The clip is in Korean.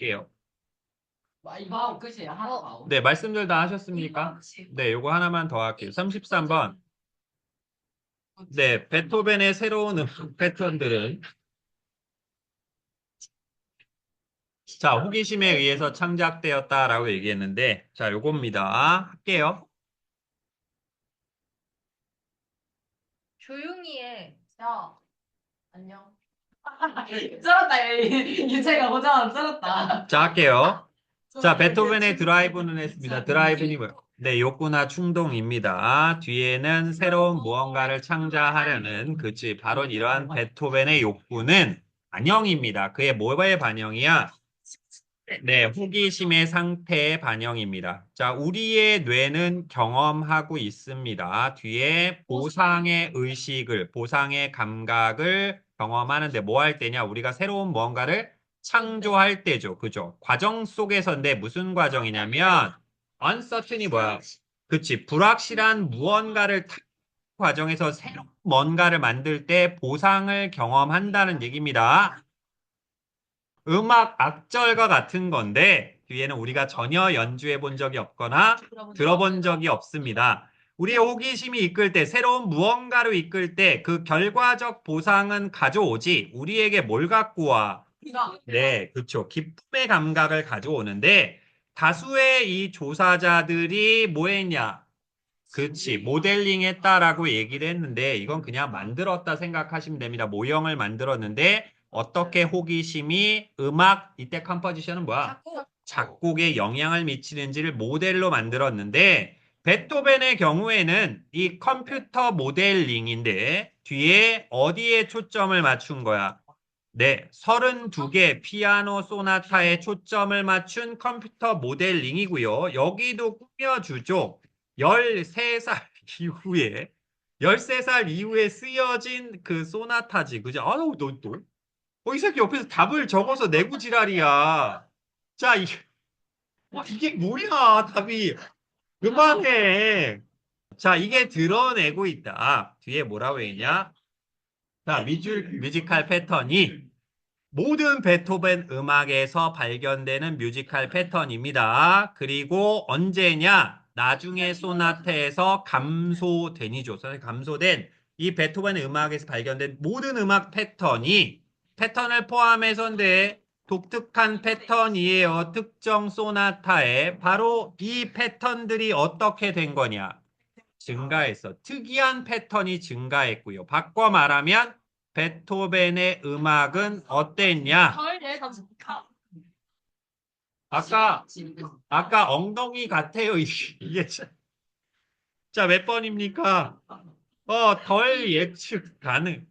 할게요. 이거 끝이에요. 하나 더. 네, 말씀들 다 하셨습니까? 네, 요거 하나만 더 할게요. 33번. 네, 베토벤의 새로운 음악 패턴들은 자, 호기심에 의해서 창작되었다라고 얘기했는데 자, 요겁니다. 할게요. 조용히 해. 야, 안녕. 쩔었다. 유채가 고장 쩔었다. 자, 할게요. 자, 베토벤의 드라이브는 했습니다. 드라이브는 뭐예요? 네, 욕구나 충동입니다. 뒤에는 새로운 무언가를 창작하려는 그치 바로 이러한 베토벤의 욕구는 반영입니다. 그의 뭐의 반영이야? 네, 호기심의 상태의 반영입니다. 자, 우리의 뇌는 경험하고 있습니다. 뒤에 보상의 의식을, 보상의 감각을 경험하는데 뭐 할 때냐? 우리가 새로운 무언가를 창조할 때죠. 그죠? 과정 속에서인데 무슨 과정이냐면 uncertain이 뭐야? 그치. 불확실한 무언가를 타 과정에서 새로운 뭔가를 만들 때 보상을 경험한다는 얘기입니다. 음악 악절과 같은 건데 뒤에는 우리가 전혀 연주해 본 적이 없거나 들어본 적이 없습니다. 우리의 호기심이 이끌 때 새로운 무언가를 이끌 때 그 결과적 보상은 가져오지 우리에게 뭘 갖고 와? 네, 그렇죠. 기쁨의 감각을 가져오는데 다수의 이 조사자들이 뭐 했냐? 그렇지. 모델링 했다라고 얘기를 했는데 이건 그냥 만들었다 생각하시면 됩니다. 모형을 만들었는데 어떻게 호기심이 음악 이때 컴포지션은 뭐야? 작곡에 영향을 미치는지를 모델로 만들었는데 베토벤의 경우에는 이 컴퓨터 모델링인데 뒤에 어디에 초점을 맞춘 거야? 네, 32개 피아노 소나타에 초점을 맞춘 컴퓨터 모델링이고요. 여기도 꾸며주죠. 13살 이후에 13살 이후에 쓰여진 그 소나타지. 그죠? 아유, 너 또. 어, 이 새끼 옆에서 답을 적어서 내고 지랄이야. 자, 이, 와, 이게 뭐야, 답이. 그만해. 자, 이게 드러내고 있다. 뒤에 뭐라고 했냐? 자, 뮤직, 뮤지컬 패턴이 모든 베토벤 음악에서 발견되는 뮤지컬 패턴입니다. 그리고 언제냐? 나중에 소나타에서 감소되니죠. 감소된 이 베토벤 음악에서 발견된 모든 음악 패턴이 패턴을 포함해서인데 독특한 패턴이에요. 특정 소나타에 바로 이 패턴들이 어떻게 된 거냐? 증가했어. 특이한 패턴이 증가했고요. 바꿔 말하면 베토벤의 음악은 어땠냐? 아까 아까 엉덩이 같아요. 이게. 자, 몇 번입니까? 어, 덜 예측 가능.